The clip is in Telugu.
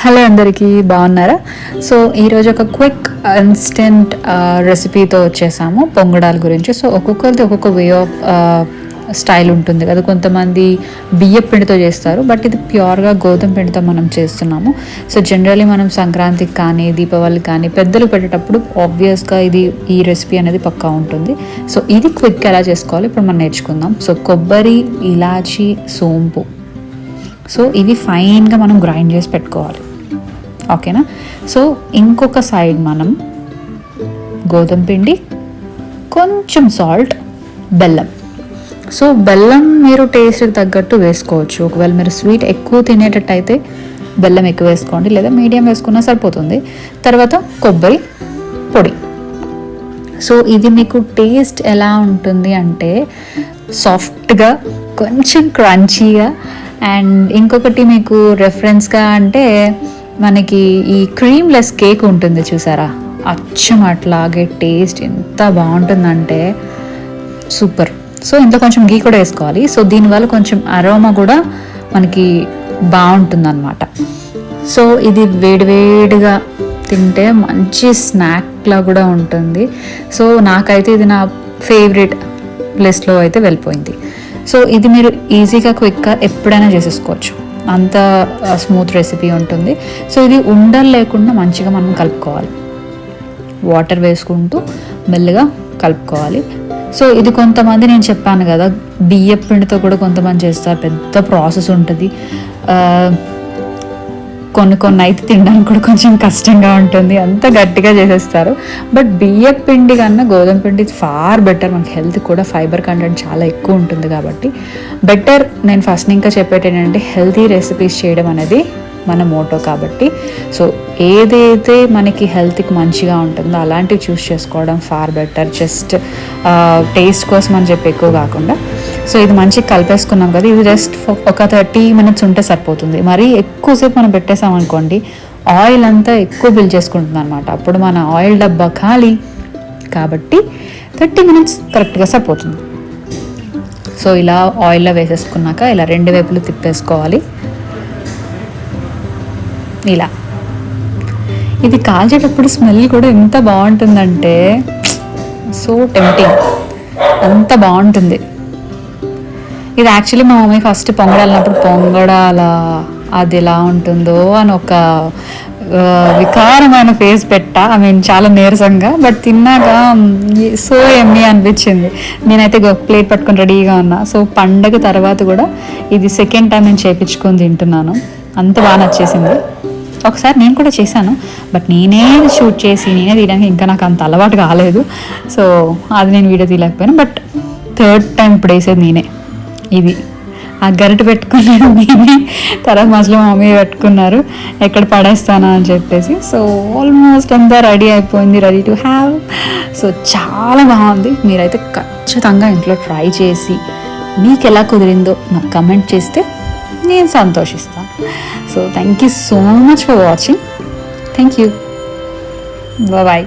హలో అందరికీ బాగున్నారా? సో ఈరోజు ఒక క్విక్ ఇన్స్టెంట్ రెసిపీతో వచ్చేసాము పొంగడాల గురించి. సో ఒక్కొక్కరిది ఒక్కొక్క వే ఆఫ్ స్టైల్ ఉంటుంది కదా. కొంతమంది బియ్య పిండితో చేస్తారు బట్ ఇది ప్యూర్గా గోధుమ పిండితో మనం చేస్తున్నాము. సో జనరలీ మనం సంక్రాంతికి కానీ దీపావళికి కానీ పెద్దలు పెట్టేటప్పుడు ఆబ్వియస్గా ఇది ఈ రెసిపీ అనేది పక్కా ఉంటుంది. సో ఇది క్విక్ ఎలా చేసుకోవాలి? ఇప్పుడు మనం నేర్చుకుందాం. సో కొబ్బరి ఇలాచి సోంపు. సో ఇవి ఫైన్గా మనం గ్రైండ్ చేసి పెట్టుకోవాలి. ఓకేనా? సో ఇంకొక సైడ్ మనం గోధుమ పిండి కొంచెం సాల్ట్ బెల్లం. సో బెల్లం మీరు టేస్ట్కి తగ్గట్టు వేసుకోవచ్చు. ఒకవేళ మీరు స్వీట్ ఎక్కువ తినేటట్టు అయితే బెల్లం ఎక్కువ వేసుకోండి లేదా మీడియం వేసుకున్నా సరిపోతుంది. తర్వాత కొబ్బరి పొడి. సో ఇది మీకు టేస్ట్ ఎలా ఉంటుంది అంటే సాఫ్ట్గా కొంచెం క్రంచీగా అండ్ ఇంకొకటి మీకు రెఫరెన్స్గా అంటే మనకి ఈ క్రీమ్లెస్ కేక్ ఉంటుంది చూసారా? అచ్చం అట్లాగే టేస్ట్ ఎంత బాగుంటుందంటే సూపర్. సో ఇంత కొంచెం గీ కూడా వేసుకోవాలి. సో దీనివల్ల కొంచెం అరోమా కూడా మనకి బాగుంటుంది సో ఇది వేడివేడిగా తింటే మంచి స్నాక్లా కూడా ఉంటుంది. సో నాకైతే ఇది నా ఫేవరెట్ లిస్ట్లో అయితే వెళ్ళిపోయింది. సో ఇది మీరు ఈజీగా క్విక్గా ఎప్పుడైనా చేసేసుకోవచ్చు. అంత స్మూత్ రెసిపీ ఉంటుంది. సో ఇది ఉండలు లేకుండా మంచిగా మనం కలుపుకోవాలి. వాటర్ వేసుకుంటూ మెల్లగా కలుపుకోవాలి. సో ఇది కొంతమంది నేను చెప్పాను కదా బియ్య పిండితో కూడా కొంతమంది చేస్తారు పెద్ద ప్రాసెస్ ఉంటుంది. కొన్ని కొన్ని అయితే తినడానికి కూడా కొంచెం కష్టంగా ఉంటుంది. అంత గట్టిగా చేసేస్తారు. బట్ బియ్య పిండి కన్నా గోధుమ పిండి ఫార్ బెటర్ మనకి హెల్త్ కూడా ఫైబర్ కంటెంట్ చాలా ఎక్కువ ఉంటుంది కాబట్టి. బెటర్ నేను ఫస్ట్ ఇంకా చెప్పేటి ఏంటంటే హెల్తీ రెసిపీస్ చేయడం అనేది మన మోటో కాబట్టి. సో ఏదైతే మనకి హెల్త్కి మంచిగా ఉంటుందో అలాంటివి చూస్ చేసుకోవడం ఫార్ బెటర్ జస్ట్ టేస్ట్ కోసం అని చెప్పి ఎక్కువ కాకుండా. సో ఇది మంచిగా కలిపేసుకున్నాం కదా. ఇది జస్ట్ ఒక థర్టీ మినిట్స్ ఉంటే సరిపోతుంది. మరి ఎక్కువసేపు మనం పెట్టేసాం అనుకోండి ఆయిల్ అంతా ఎక్కువ బిల్ చేసుకుంటుంది అనమాట అప్పుడు మన ఆయిల్ డబ్బా ఖాళీ. కాబట్టి థర్టీ మినిట్స్ కరెక్ట్గా సరిపోతుంది. సో ఇలా ఆయిల్లో వేసేసుకున్నాక ఇలా రెండు వైపులు తిప్పేసుకోవాలి. ఇలా. ఇది కాల్చేటప్పుడు స్మెల్ కూడా ఎంత బాగుంటుందంటే సో టెంప్టింగ్ అంత బాగుంటుంది. ఇది యాక్చువల్లీ మా మమ్మీ ఫస్ట్ పొంగడాలన్నప్పుడు పొంగడాల అది ఎలా ఉంటుందో అని ఒక వికారమైన ఫేస్ పెట్టా. ఐ మీన్ చాలా నీరసంగా. బట్ తిన్నాక సో ఎమ్మి అనిపించింది. నేనైతే ఒక ప్లేట్ పట్టుకుని రెడీగా ఉన్నా. సో పండగ తర్వాత కూడా ఇది సెకండ్ టైం నేను చేపించుకొని తింటున్నాను. అంత బాగా నచ్చేసింది. ఒకసారి నేను కూడా చేశాను. బట్ నేనే షూట్ చేసి నేనే తీయడానికి ఇంకా నాకు అంత అలవాటు కాలేదు. సో అది నేను వీడియో తీయలేకపోయాను. బట్ థర్డ్ టైం ఇప్పుడు వేసేది నేనే. ఇది ఆ గరిట పెట్టుకున్నాను నేనే తర్వాత మధ్యలో మమ్మీ పెట్టుకున్నారు. ఎక్కడ పడేస్తానా అని చెప్పేసి. సో ఆల్మోస్ట్ అంతా రెడీ అయిపోయింది రెడీ టు హ్యావ్ సో చాలా బాగుంది. మీరైతే ఖచ్చితంగా ఇంట్లో ట్రై చేసి మీకు ఎలా కుదిరిందో నాకు కమెంట్ చేస్తే నేను సంతోషిస్తాను so thank you so much for watching thank you bye